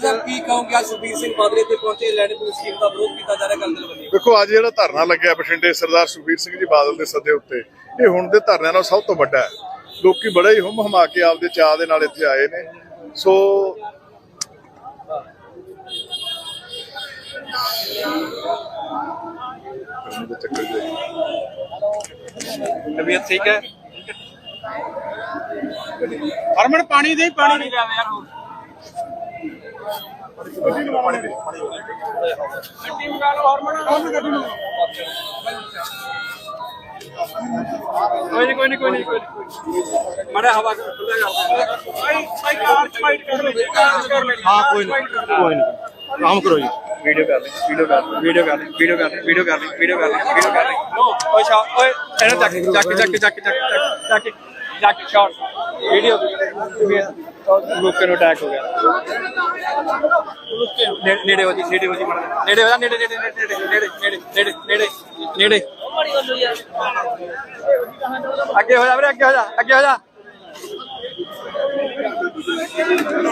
ਸਾਹਿਬ ਕੀ ਕਹੋਗੇ? ਅੱਜ ਸੁਖਬੀਰ ਸਿੰਘ ਬਾਦਲ ਇੱਥੇ ਪਹੁੰਚੇ ਲੈਂਡ ਪੁਲਿਸ ਸਕੀਮ ਦਾ ਵਿਰੋਧ ਕੀਤਾ ਜਾ ਰਿਹਾ ਕੰਦਲ ਬੰਨੀ ਦੇਖੋ ਅੱਜ ਜਿਹੜਾ ਧਰਨਾ ਲੱਗਿਆ ਬਠਿੰਡੇ ਸਰਦਾਰ ਸੁਖਬੀਰ ਸਿੰਘ ਜੀ ਬਾਦਲ ਦੇ ਸੱਦੇ ਉੱਤੇ ਇਹ ਹੁਣ ਦੇ ਧਰਨਿਆਂ ਨਾਲ ਸਭ ਤੋਂ ਵੱਡਾ ਹੈ। ਲੋਕੀ ਬੜਾ ਹੀ ਹੁੰਮ ਹਮਾ ਕੇ ਆਪਦੇ ਚਾਅ ਦੇ ਨਾਲ ਇੱਥੇ ਆਏ ਨੇ। ਸੋ ਤਬੀਅਤ ਠੀਕ ਹੈ? ਹਰਮਨ ਪਾਣੀ ਦੇ ਪਾਣੀ। ਲਿਆਵੇ ਯਾਰ। ਕੋਈ ਨਹੀਂ ਕੋਈ ਨਹੀਂ ਕੋਈ ਨਹੀਂ ਕੋਈ ਨਹੀਂ ਮੜਾ ਹਵਾ ਖੁੱਲੇਗਾ ਹਾਂ ਕੋਈ ਨਹੀਂ ਕੋਈ ਨਹੀਂ ਕੰਮ ਕਰੋ ਜੀ ਵੀਡੀਓ ਕਰ ਲੈ ਵੀਡੀਓ ਕਰ ਲੈ ਵੀਡੀਓ ਕਰ ਲੈ ਵੀਡੀਓ ਕਰ ਲੈ ਵੀਡੀਓ ਕਰ ਲੈ ਵੀਡੀਓ ਕਰ ਲੈ ਵੀਡੀਓ ਕਰ ਲੈ ਓਏ ਸ਼ਾ ਓਏ ਇਹਨੂੰ ਚੱਕ ਚੱਕ ਚੱਕ ਚੱਕ ਚੱਕ ਚੱਕ ਚੱਕ ਚੱਕ ਸ਼ਾਟ ਵੀਡੀਓ ਲੋਕਾਂ ਨੂੰ ਅਟੈਕ ਹੋ ਗਿਆ। ਨੇ- ਨੇੜੇ ਹੋ ਜੀ ਨੇੜੇ ਹੋ ਜੀ ਮਾੜਾ ਜਿਹਾ। ਨੇੜੇ ਹੋ ਜਾ ਨੇੜੇ ਨੇੜੇ ਨੇੜੇ ਨੇੜੇ ਨੇੜੇ ਨੇੜੇ ਨੇੜੇ ਨੇੜੇ ਅੱਗੇ ਹੋ ਜਾ ਵੀਰੇ ਅੱਗੇ ਹੋ ਜਾ ਅੱਗੇ ਹੋ ਜਾ।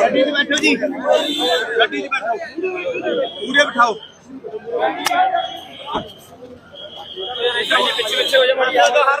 ਗੱਡੀ 'ਚ ਬੈਠੋ ਜੀ। ਗੱਡੀ 'ਚ ਬੈਠੋ। ਪੂਰੇ ਬਿਠਾਓ। ਪਿੱਛੇ ਪਿੱਛੇ ਹੋ ਜਾ ਮਾੜਾ ਹਰ